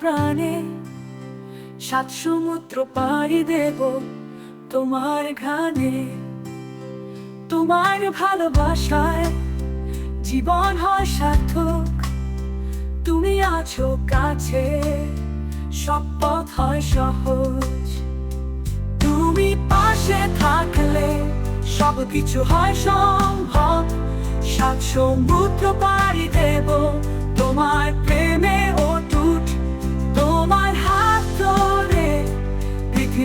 প্রাণে, সাত সমুদ্র পাড়ি দেব তোমার ঘানে তোমার ভালোবাসায় জীবন হয় সার্থক, তুমি আছো কাছে, সব পথ হয় সহজ। তুমি পাশে থাকলে সব কিছু হয় সম্ভব। সাত সমুদ্র পাড়ি দেব তোমার প্রেমে অটুট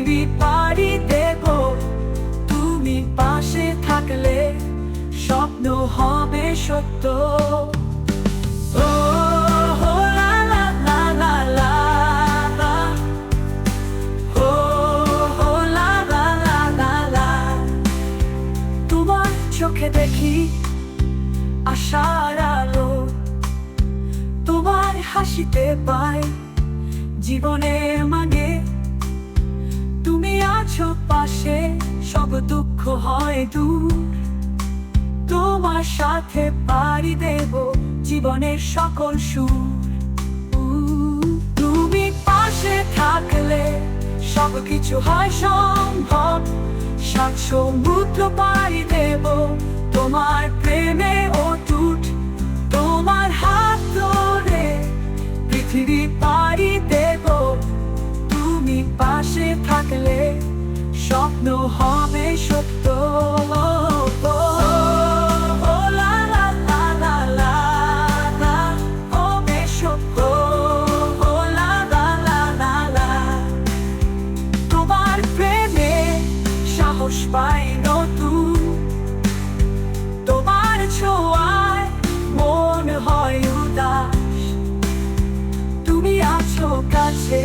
পৃথিবী পাড়ি দেব, তুমি পাশে থাকলে স্বপ্ন হবে সত্য। চোখে দেখি আশার আলো। তোমার হাসিতে পাই জীবনের মানে তুমি আছো পাশে, সব দুঃখ হয় দূর। তোমার সাথে পাড়ি দেব জীবনের সকল সুর। তুমি পাশে থাকলে সব কিছু হয় সম্ভব। সাত সমুদ্র পাড়ি দেব তোমার প্রেমে অটুট তোমার প্রেমে সাহস পাই নতুন তোমার ছোঁয়ায় মন হয় উদাস। তুমি আছো কাছে,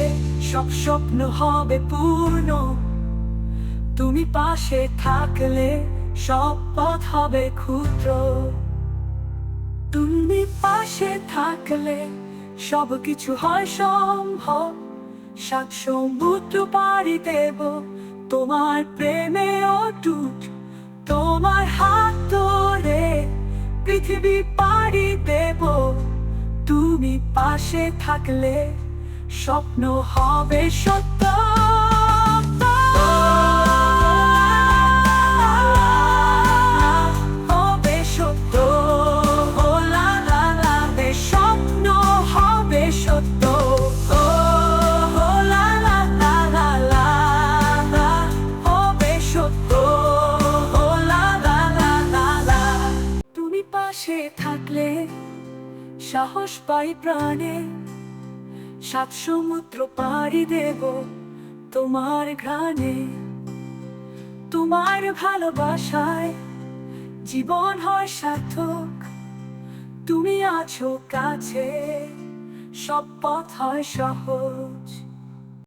সব স্বপ্ন হবে পূর্ণ। তুমি পাশে থাকলে সব পথ হবে ক্ষুদ্র। তুমি পাশে থাকলে সব কিছু হয় সম্ভব। সাত সমুদ্র দেব, তোমার প্রেমে অটুট, তোমার হাত ধরে পৃথিবী পাড়ি দেব। তুমি পাশে থাকলে স্বপ্ন হবে সত্য। সাহস পাই প্রাণে, সাত সমুদ্র পাড়ি দেব তোমার ঘ্রাণে। তোমার ভালোবাসায় জীবন হয় সার্থক, তুমি আছো কাছে, সব পথ হয় সহজ।